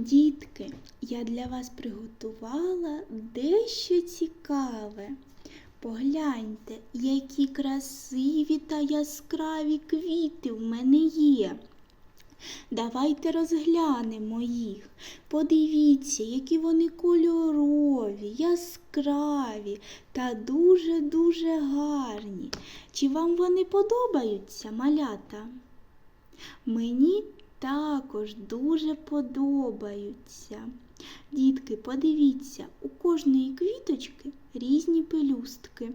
Дітки, я для вас приготувала дещо цікаве. Погляньте, які красиві та яскраві квіти в мене є. Давайте розглянемо їх. Подивіться, які вони кольорові, яскраві та дуже-дуже гарні. Чи вам вони подобаються, малята? Мені також дуже подобаються. Дітки, подивіться, у кожної квіточки різні пелюстки.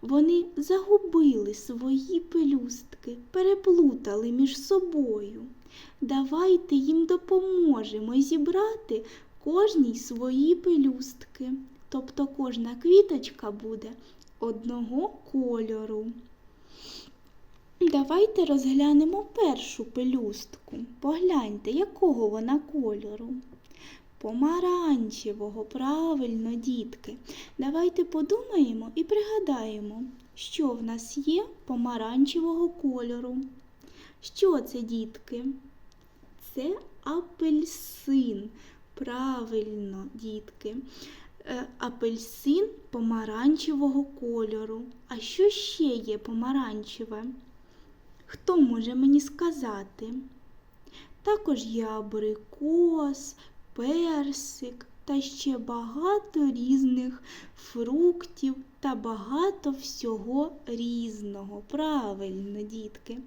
Вони загубили свої пелюстки, переплутали між собою. Давайте їм допоможемо зібрати кожній свої пелюстки. Тобто кожна квіточка буде одного кольору. Давайте розглянемо першу пелюстку. Погляньте, якого вона кольору. Помаранчевого, правильно, дітки. Давайте подумаємо і пригадаємо, що в нас є помаранчевого кольору. Що це, дітки? Це апельсин. Правильно, дітки. Е, Апельсин помаранчевого кольору. А що ще є помаранчеве? Хто може мені сказати? Також є абрикос, персик та ще багато різних фруктів та багато всього різного. Правильно, дітки.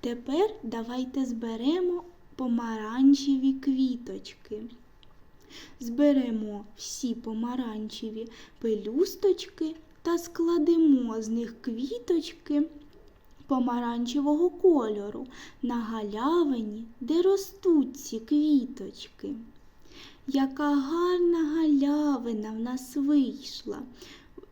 Тепер давайте зберемо помаранчеві квіточки. Зберемо всі помаранчеві пелюсточки та складемо з них квіточки помаранчевого кольору на галявині, де ростуть ці квіточки. Яка гарна галявина в нас вийшла,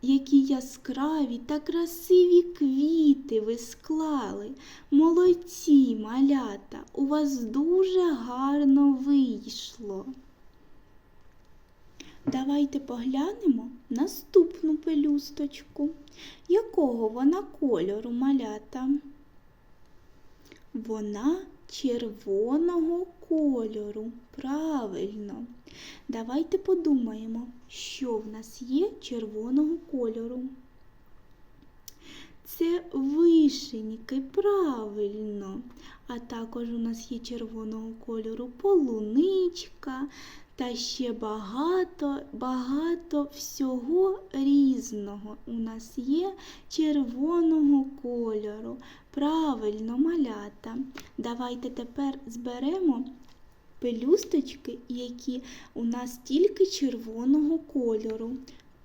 які яскраві та красиві квіти ви склали. Молодці, малята, у вас дуже гарно вийшло. Давайте поглянемо наступну пелюсточку. Якого вона кольору малята? Вона червоного кольору. Правильно. Давайте подумаємо, що в нас є червоного кольору. Це вишеньки, правильно. А також у нас є червоного кольору полуничка та ще багато, багато всього різного у нас є червоного кольору. Правильно, малята. Давайте тепер зберемо пелюсточки, які у нас тільки червоного кольору,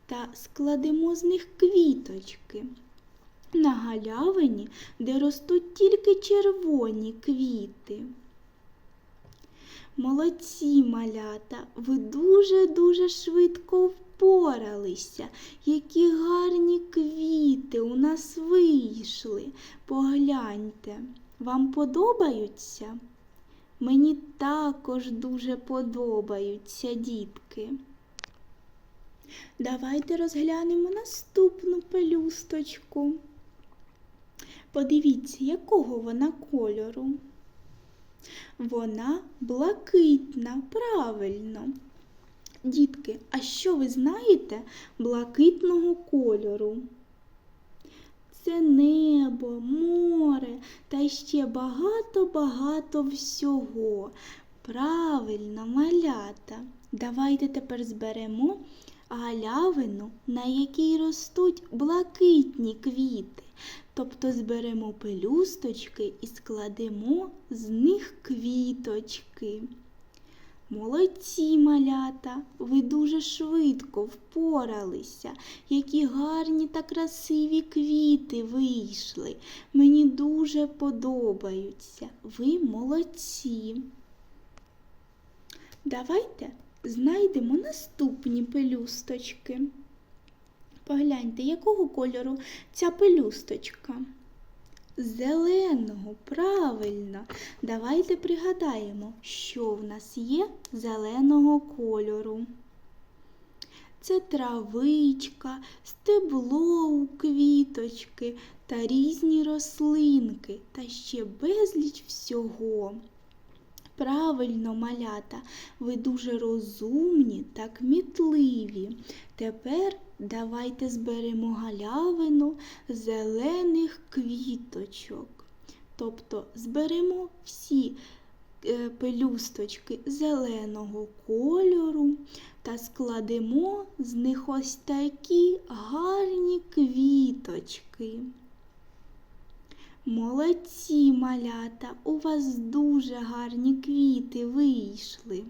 та складемо з них квіточки. На галявині, де ростуть тільки червоні квіти. Молодці малята, ви дуже-дуже швидко впоралися. Які гарні квіти у нас вийшли. Погляньте, вам подобаються? Мені також дуже подобаються дітки. Давайте розглянемо наступну пелюсточку. Подивіться, якого вона кольору. Вона блакитна, правильно. Дітки, а що ви знаєте блакитного кольору? Це небо, море та ще багато-багато всього. Правильно, малята. Давайте тепер зберемо галявину, на якій ростуть блакитні квіти. Тобто зберемо пелюсточки і складемо з них квіточки. Молодці малята, ви дуже швидко впоралися, які гарні та красиві квіти вийшли. Мені дуже подобаються. Ви молодці. Давайте знайдемо наступні пелюсточки. Погляньте, якого кольору ця пелюсточка? Зеленого, правильно. Давайте пригадаємо, що в нас є зеленого кольору. Це травичка, стебло у квіточки та різні рослинки, та ще безліч всього. Правильно, малята, ви дуже розумні та кмітливі. Тепер давайте зберемо галявину зелених квіточок. Тобто зберемо всі е, пелюсточки зеленого кольору та складемо з них ось такі гарні квіточки. Молодці, малята, у вас дуже гарні квіти вийшли.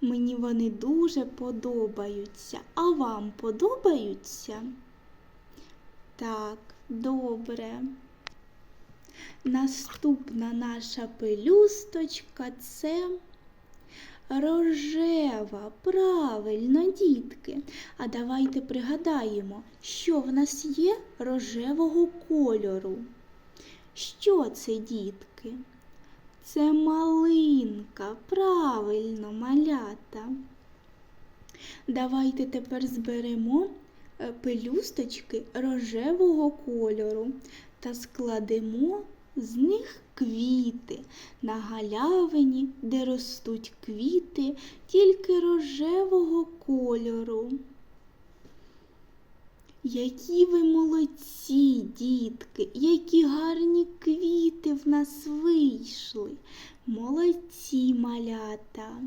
Мені вони дуже подобаються. А вам подобаються? Так, добре. Наступна наша пелюсточка це рожева. Правильно, дітки. А давайте пригадаємо, що в нас є рожевого кольору. Що це, дітки? Це малинка, правильно, малята. Давайте тепер зберемо е, пелюсточки рожевого кольору та складемо з них квіти на галявині, де ростуть квіти тільки рожевого кольору. Які ви молодці, дітки, які гарні квіти в нас вийшли. Молодці малята.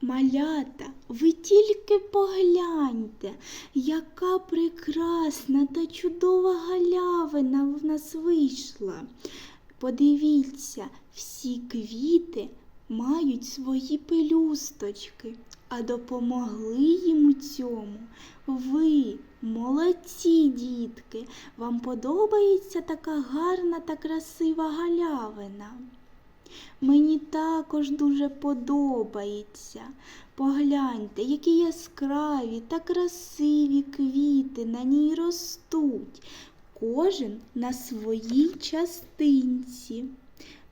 Малята, ви тільки погляньте, яка прекрасна та чудова галявина в нас вийшла. Подивіться, всі квіти мають свої пелюсточки, а допомогли їм цьому ви, молодці дітки. Вам подобається така гарна та красива галявина? Мені також дуже подобається. Погляньте, які яскраві та красиві квіти на ній ростуть, кожен на своїй частинці.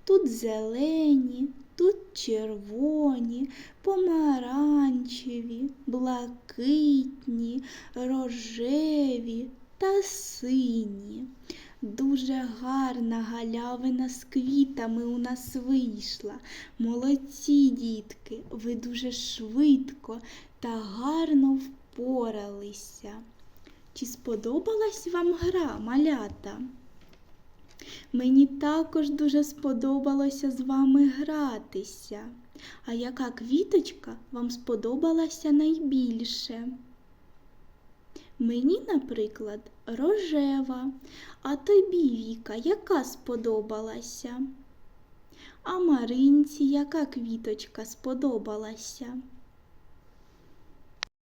Тут зелені, тут червоні, помаранчеві, блакитні, рожеві та сині. Дуже гарна галявина з квітами у нас вийшла. Молодці, дітки, ви дуже швидко та гарно впоралися. Чи сподобалась вам гра, малята? Мені також дуже сподобалося з вами гратися. А яка квіточка вам сподобалася найбільше? Мені, наприклад, рожева, а тобі, Віка, яка сподобалася? А Маринці яка квіточка сподобалася?